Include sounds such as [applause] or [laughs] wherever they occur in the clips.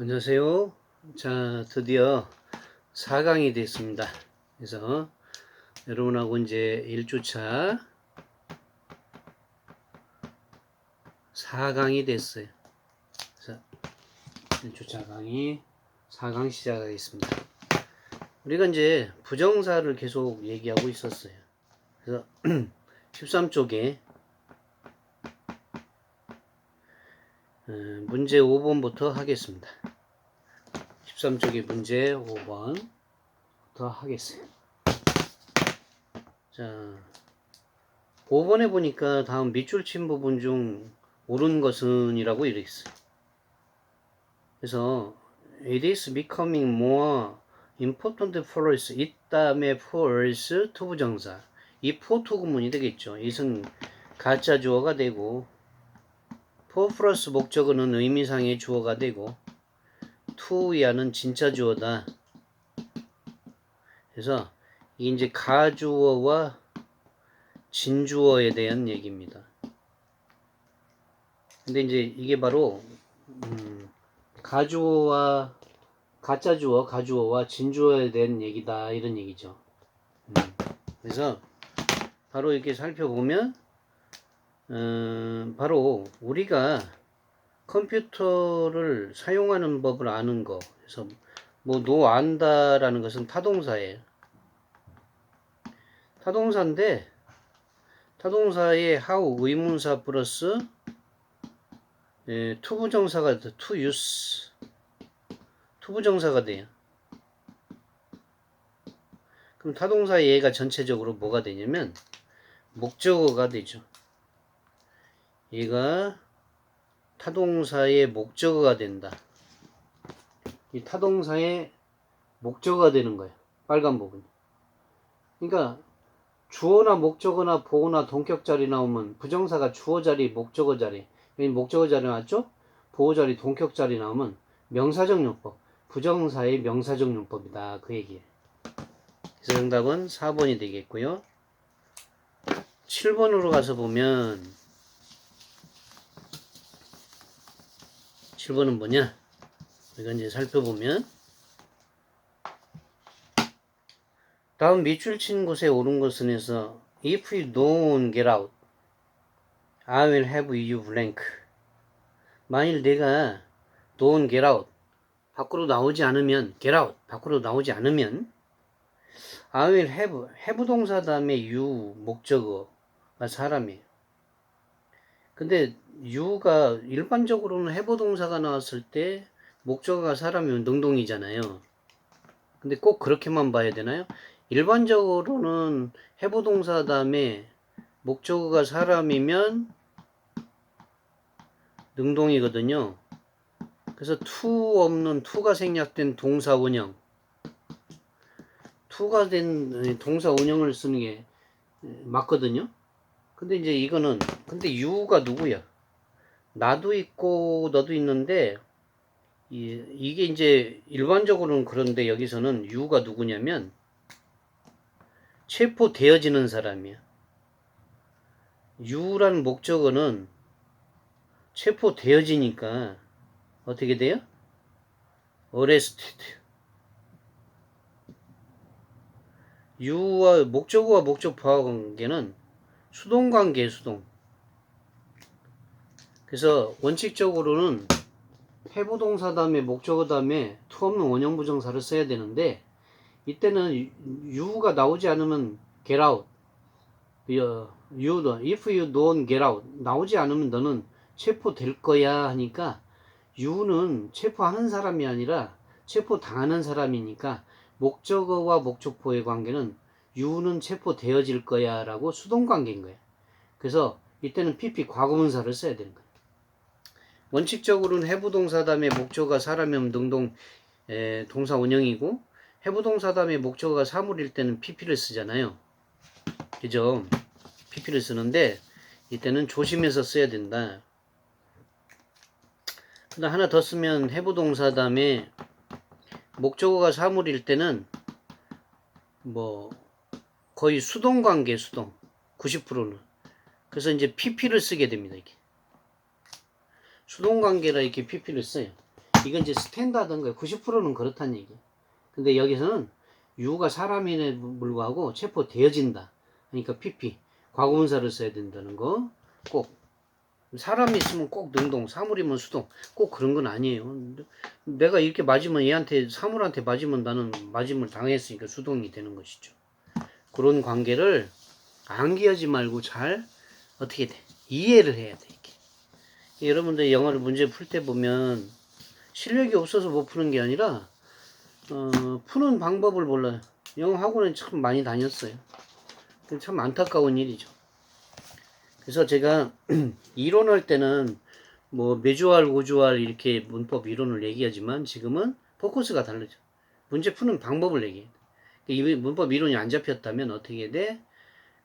안녕하세요. 자, 드디어 4강이 됐습니다. 그래서 여러분하고 이제 1주차 4강이 됐어요. 그래서 1주차 강의 4강 시작하겠습니다. 우리가 이제 부정사를 계속 얘기하고 있었어요. 그래서 [clears throat] 13쪽에 어, 문제 5번부터 하겠습니다. 13쪽의 문제 5번부터 하겠어요. 자, 5번에 보니까 다음 밑줄 친 부분 중 옳은 것은 이라고 이렇게 있어요. 그래서 it is becoming more important for us. 이 다음에 for us 투부정사. 이 for 투구문이 되겠죠. 이것은 가짜 주어가 되고 for 플러스 목적어는 의미상의 주어가 되고 이하는 진짜 주어다. 그래서 이게 이제 가주어와 진주어에 대한 얘기입니다. 근데 이제 이게 바로 음, 가주어와 가짜 주어, 가주어와 진주어에 대한 얘기다 이런 얘기죠. 음, 그래서 바로 이렇게 살펴보면 음, 바로 우리가 컴퓨터를 사용하는 법을 아는 거. 그래서 뭐 노 안다라는 것은 타동사예요. 타동사인데 타동사의 how 의문사 플러스 예, 투부정사가 돼, to use 투부정사가 돼요. 그럼 타동사의 얘가 전체적으로 뭐가 되냐면 목적어가 되죠. 얘가 타동사의 목적어가 된다. 이 타동사의 목적어가 되는 거예요. 빨간 부분. 그러니까 주어나 목적어나 보어나 동격 자리 나오면 부정사가 주어 자리, 목적어 자리. 여기 목적어 자리 나왔죠? 보어 자리, 동격 자리 나오면 명사적 용법. 부정사의 명사적 용법이다. 그 얘기예요. 그래서 정답은 4번이 되겠고요. 7번으로 가서 보면 7번은 뭐냐? 이건 이제 살펴보면 다음 밑줄 친 곳에 오른 것은 해서 if you don't get out I will have you blank 만일 내가 don't get out 밖으로 나오지 않으면 get out 밖으로 나오지 않으면 I will have have 동사 다음에 you 목적어가 사람이에요 근데 you가 일반적으로는 have 동사가 나왔을 때 목적어가 사람이면 능동이잖아요. 근데 꼭 그렇게만 봐야 되나요? 일반적으로는 have 동사 다음에 목적어가 사람이면 능동이거든요. 그래서 to 없는 to가 생략된 동사 원형 to가 된 동사 원형을 쓰는 게 맞거든요. 근데 이제 이거는 근데 you가 누구야? 나도 있고 너도 있는데 이, 이게 이제 일반적으로는 그런데 여기서는 you가 누구냐면 체포되어지는 사람이야. you라는 목적어는 체포되어지니까 어떻게 돼요? arrested. you와 목적어와 목적 부하 관계는 수동 관계 수동. 그래서 원칙적으로는 해부 동사 다음에 목적어 다음에 투 없는 원형 부정사를 써야 되는데 이때는 you가 나오지 않으면 get out. you, if you don't get out 나오지 않으면 너는 체포될 거야 하니까 you는 체포하는 사람이 아니라 체포 당하는 사람이니까 목적어와 목적보의 관계는 you는 체포되어질 거야 라고 수동 관계인 거예요. 그래서 이때는 pp 과거문사를 써야 되는 거예요. 원칙적으로는 해부동사 다음에 목적어가 사람이면 능동 에, 동사 원형이고 해부동사 다음에 목적어가 사물일 때는 pp를 쓰잖아요. 그죠? pp를 쓰는데 이때는 조심해서 써야 된다. 근데 하나 더 쓰면 해부동사 다음에 목적어가 사물일 때는 뭐 거의 수동 관계 수동 90%는 그래서 이제 pp를 쓰게 됩니다 이게 수동 관계라 이렇게 pp를 써요 이건 이제 스탠다드인 거예요. 90%는 그렇다는 얘기예요. 근데 여기서는 유가 사람임에 불구하고 체포되어진다. 그러니까 PP 과거분사를 써야 된다는 거 꼭. 사람이 있으면 꼭 능동, 사물이면 수동. 꼭 그런 건 아니에요. 내가 이렇게 맞으면 얘한테 사물한테 맞으면 나는 맞음을 당했으니까 수동이 되는 것이죠. 그런 관계를 암기하지 말고 잘 어떻게 돼 이해를 해야 돼. 여러분들 영어를 문제 풀 때 보면 실력이 없어서 못 푸는 게 아니라 어, 푸는 방법을 몰라요. 영어 학원에 참 많이 다녔어요. 참 안타까운 일이죠. 그래서 제가 [clears throat] 이론할 때는 뭐 매주알, 고주알 이렇게 문법 이론을 얘기하지만 지금은 포커스가 다르죠. 문제 푸는 방법을 얘기해요. 이 문법 이론이 안 잡혔다면 어떻게 돼?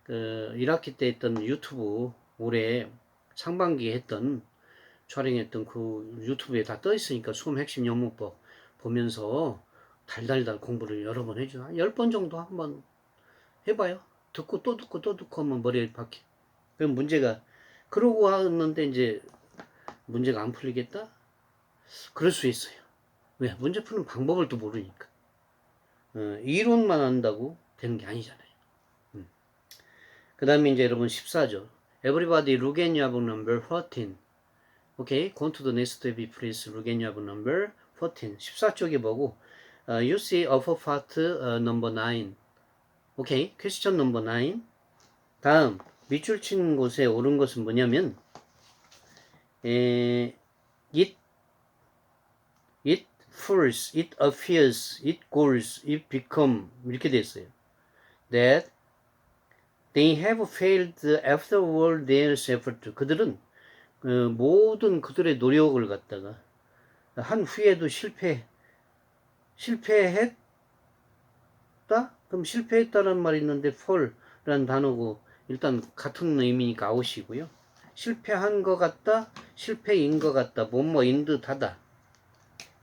그 1학기 때 했던 유튜브 올해 상반기에 했던 촬영했던 그 유튜브에 다 떠 있으니까 수험 핵심 영문법 보면서 달달달 공부를 여러 번 해줘. 한 10번 정도 한번 해봐요. 듣고 또 듣고 또 듣고 하면 머리에 박혀. 그럼 문제가, 그러고 하는데 이제 문제가 안 풀리겠다? 그럴 수 있어요. 왜? 문제 푸는 방법을 또 모르니까. 어, 이론만 안다고 되는 게 아니잖아요. 그 다음에 이제 여러분 14죠. Everybody look at your number 14. Okay, go to the next page please. Look at your number 14. 14쪽에 보고 uh, you see upper part uh, number 9. Okay, question number 9. 다음 밑줄 친 곳에 옳은 것은 뭐냐면 에, it it falls, it appears, it goes, it become 이렇게 돼 있어요. That they have failed after all their effort. 그들은 그 모든 그들의 노력을 갖다가 한 후에도 실패 실패했다? 그럼 실패했다는 말이 있는데 fall라는 단어고 일단 같은 의미니까 아웃이고요. 실패한 것 같다, 실패인 것 같다, 뭐뭐인 듯하다.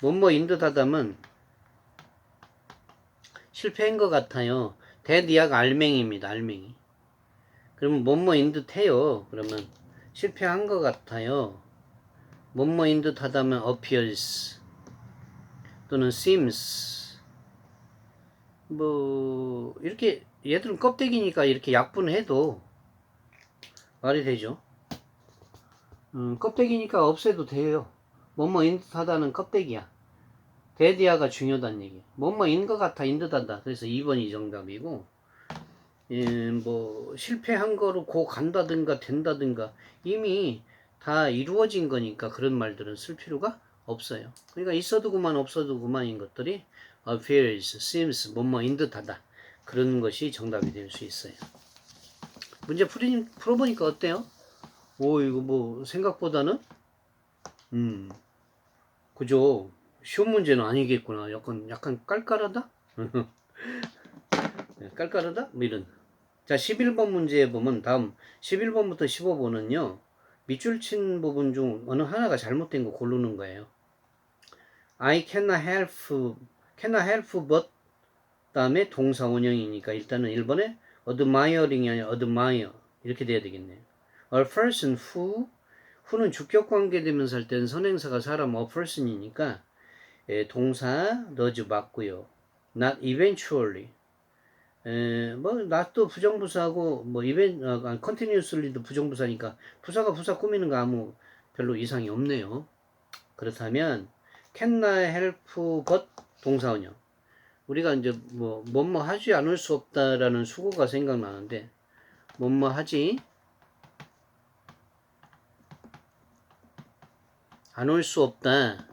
뭐뭐인 듯하다면 실패인 것 같아요. 대디아가 알맹이입니다. 알맹이. 그러면 뭐뭐인 듯해요. 그러면 실패한 것 같아요. 뭐뭐인 듯 하다면 appears 또는 seems 뭐 이렇게 얘들은 껍데기니까 이렇게 약분해도 말이 되죠. 음, 껍데기니까 없애도 돼요. 뭐뭐인 듯 하다는 껍데기야. 대디아가 중요하다는 얘기. 뭐뭐인 것 같아, 인 듯하다. 그래서 2번이 정답이고, 예, 뭐 실패한 거로 고 간다든가 된다든가 이미 다 이루어진 거니까 그런 말들은 쓸 필요가 없어요. 그러니까 있어도 그만 없어도 그만인 것들이 appears, seems, 뭐뭐인 듯하다. 그런 것이 정답이 될 수 있어요. 문제 풀이, 풀어보니까 어때요? 오, 이거 뭐, 생각보다는, 음, 그죠. 쉬운 문제는 아니겠구나. 약간, 약간 깔깔하다? [laughs] 네, 깔깔하다? 뭐 이런. 자, 11번 문제에 보면 다음 11번부터 15번은요, 밑줄 친 부분 중 어느 하나가 잘못된 거 고르는 거예요. I cannot help, cannot help but 다음에 동사 원형이니까 일단은 1번에 admiring이 아니라 admire 이렇게 돼야 되겠네요. A person who who는 주격 관계 되면서 할 때는 선행사가 사람 a person이니까 예, 동사 does 맞고요. not eventually 에, 뭐 not도 부정부사고 뭐 event 아, continuously도 부정부사니까 부사가 부사 꾸미는 거 아무 별로 이상이 없네요. 그렇다면 cannot help but 동사 원형 우리가 이제 뭐 뭐뭐 하지 않을 수 없다라는 수고가 생각나는데 뭐뭐 하지 않을 수 없다.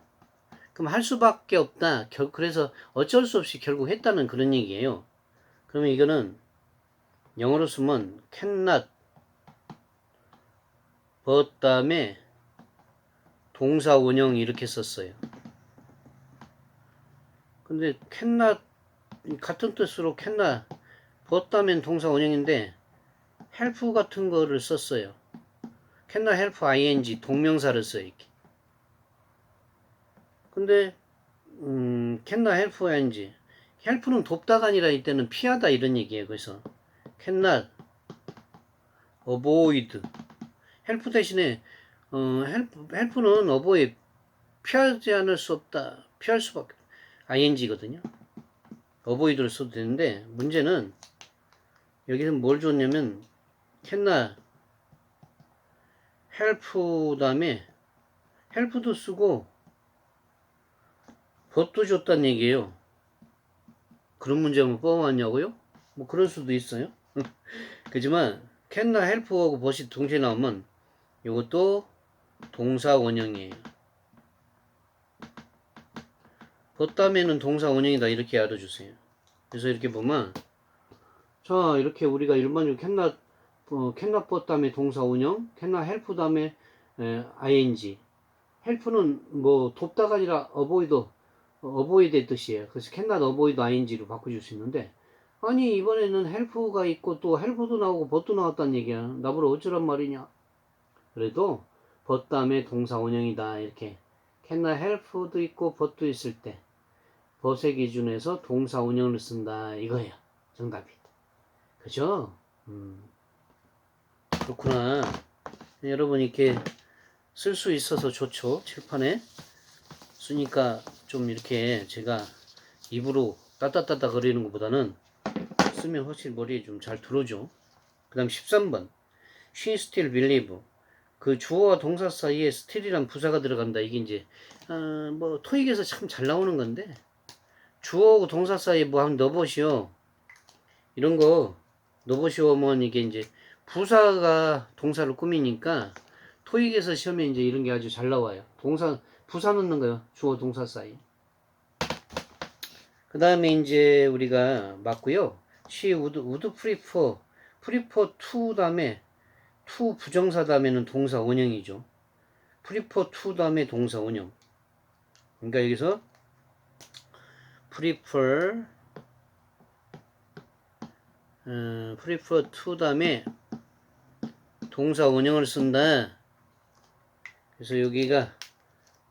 그럼 할 수밖에 없다. 결, 그래서 어쩔 수 없이 결국 했다는 그런 얘기예요. 그러면 이거는 영어로 쓰면 cannot but 다음에 동사 원형 이렇게 썼어요. 근데 cannot 같은 뜻으로 cannot but 다음엔 동사 원형인데 help 같은 거를 썼어요. cannot help ing 동명사를 써 이렇게. 근데 음, cannot help ing help는 돕다가 아니라 이때는 피하다 이런 얘기예요. 그래서 cannot avoid help 대신에 어, help, help는 avoid 피하지 않을 수 없다. 피할 수밖에 ing거든요. 어보이드를 써도 되는데 문제는 여기서 뭘 줬냐면 캔나 헬프 다음에 헬프도 쓰고 벗도 줬다는 얘기예요. 그런 문제 한번 뽑아왔냐고요? 뭐 그럴 수도 있어요. [laughs] 그지만 캔나 헬프하고 벗이 동시에 나오면 이것도 동사 원형이에요. 벗 다음에는 동사 원형이다 이렇게 알아주세요. 그래서 이렇게 보면 자 이렇게 우리가 일반적으로 캔나 어, 캔나 벗 다음에 동사 원형, 캔나 헬프 다음에 에, ing. 헬프는 뭐 돕다가 아니라 어보이드 어보이드의 뜻이에요. 그래서 캔나 어보이드 ing로 바꿔줄 수 있는데 아니 이번에는 헬프가 있고 또 헬프도 나오고 벗도 나왔다는 얘기야. 나보러 어쩌란 말이냐. 그래도 벗 다음에 동사 원형이다 이렇게 캔나 헬프도 있고 벗도 있을 때 벗의 기준에서 동사 원형을 쓴다 이거예요. 정답이. 그죠? 음. 그렇구나. 여러분 이렇게 쓸 수 있어서 좋죠. 칠판에 쓰니까 좀 이렇게 제가 입으로 따따따따 거리는 것보다는 쓰면 훨씬 머리에 좀 잘 들어오죠. 그 다음 13번 She still believe 그 주어와 동사 사이에 still이란 부사가 들어간다. 이게 이제 어, 뭐 토익에서 참 잘 나오는 건데 주어하고 동사 사이에 뭐 한번 넣어보시오. 이런 거 넣어보시오 하면 이게 이제 부사가 동사를 꾸미니까 토익에서 시험에 이제 이런 게 아주 잘 나와요. 동사 부사 넣는 거요. 주어 동사 사이. 그 다음에 이제 우리가 맞고요. she would, would prefer prefer to 다음에 to 부정사 다음에는 동사 원형이죠. prefer to 다음에 동사 원형. 그러니까 여기서 prefer 어, prefer to 다음에 동사 원형을 쓴다. 그래서 여기가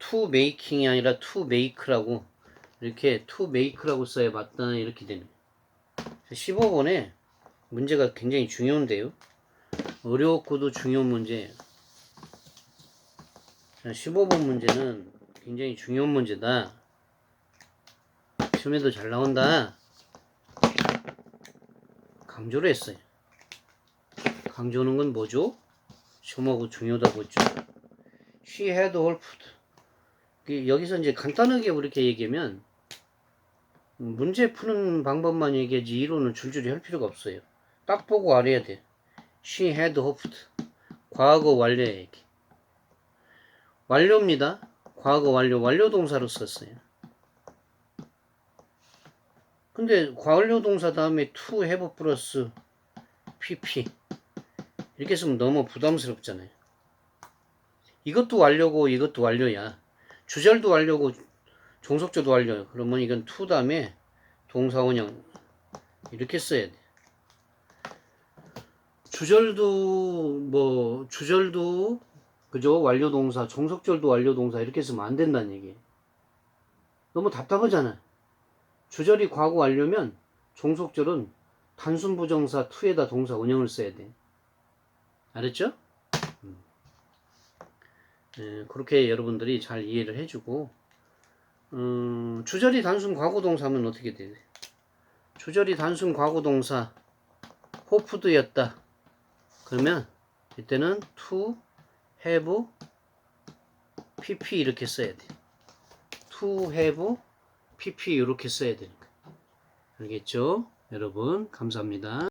to making이 아니라 to make라고 이렇게 to make라고 써야 맞다 이렇게 되는. 15번에 문제가 굉장히 중요한데요. 어려웠고도 중요한 문제예요. 자, 15번 문제는 굉장히 중요한 문제다. 시험에도 잘 나온다. 강조를 했어요. 강조하는 건 뭐죠? 시험하고 중요하다고 했죠. She had helped. 그 여기서 이제 간단하게 이렇게 얘기하면 문제 푸는 방법만 얘기하지 이론은 줄줄이 할 필요가 없어요. 딱 보고 알아야 돼. She had hoped. 과거 완료의 얘기. 완료입니다. 과거 완료, 완료 동사로 썼어요. 근데 완료 동사 다음에 to have 플러스 pp 이렇게 쓰면 너무 부담스럽잖아요. 이것도 완료고 이것도 완료야. 주절도 완료고 종속조도 완료야. 그러면 이건 to 다음에 동사 원형 이렇게 써야 돼. 주절도 뭐 주절도 그죠 완료 동사 종속절도 완료 동사 이렇게 쓰면 안 된다는 얘기예요. 너무 답답하잖아. 주절이 과거 완료면 종속절은 단순 부정사 to에다 동사 원형을 써야 돼. 알았죠? 음. 네, 그렇게 여러분들이 잘 이해를 해주고 음, 주절이 단순 과거 동사면 어떻게 돼? 주절이 단순 과거 동사 호프드였다. 그러면 이때는 to have pp 이렇게 써야 돼. to have pp 이렇게 써야 되는 거야. 알겠죠? 여러분 감사합니다.